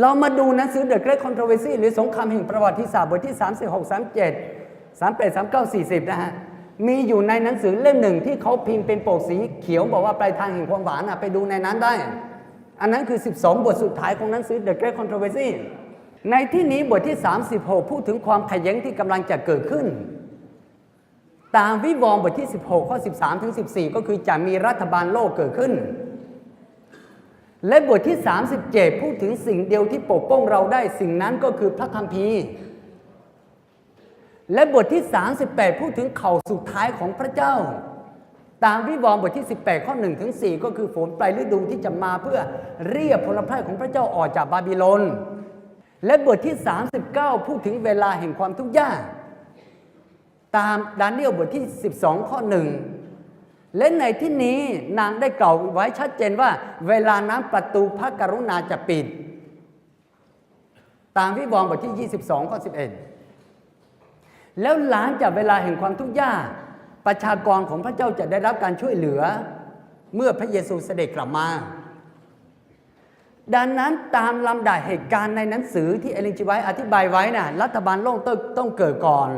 เรามาดูหนังสือ The Great Controversy หรือสงครามแห่งประวัติศาสตร์บทที่ 36 37 38 39 40 นะฮะ มีอยู่ในหนังสือเล่มหนึ่งที่เขาพิมพ์เป็นปกสีเขียวบอกว่าปลายทางแห่งความหวานอะไปดูในนั้นได้ อันนั้นคือ 12 บทสุดท้ายของหนังสือ The Great Controversy ในที่นี้บทที่ 36 พูดถึงความขัดแย้งที่กำลังจะเกิดขึ้น ตามวิวรณ์บทที่ 16 ข้อ 13 ถึง 14 ก็คือจะมีรัฐบาลโลกเกิดขึ้น และบทที่ 37 พูดถึงสิ่งเดียวที่ปกป้องเราได้สิ่งนั้นก็คือพระคัมภีร์ และบทที่ 38 พูดถึงเข่าสุดท้ายของพระเจ้า ตามวิวรณ์บทที่ 18 ข้อ1ถึง4ก็คือฝนปลายฤดูที่จะมาเพื่อเรียกพลพรายของพระเจ้าออกจากบาบิโลน และบทที่ 39 พูดถึงเวลาแห่งความทุกข์ยากตามดาเนียลบทที่ 12 ข้อหนึ่ง และในที่นี้นางได้กล่าวไว้ชัดเจนว่า เวลานั้นประตูพระกรุณาจะปิด ตามวิวรณ์บทที่ 22ข้อ11 แล้วหลังจากเวลาแห่งความทุกข์ยากประชากรของพระเจ้าจะได้รับการช่วยเหลือ เมื่อพระเยซูเสด็จกลับมา ดังนั้นตามลำดับเหตุการณ์ในหนังสือที่เอลินจิไว้อธิบายไว้นะรัฐบาลโลกต้องต้องเกิดก่อน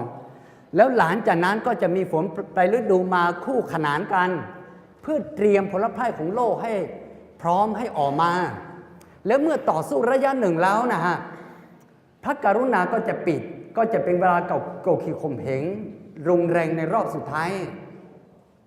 แล้วหลังจากนั้นก็จะมีฝนไปฤดูมาคู่ขนานกัน เพื่อเตรียมผลพายของโลกให้พร้อมให้ออกมา แล้วเมื่อต่อสู้ระยะหนึ่งแล้วนะฮะพระกรุณาก็จะปิดก็จะเป็นเวลาเก่าโกขีข่มเหงรุงแรงในรอบสุดท้าย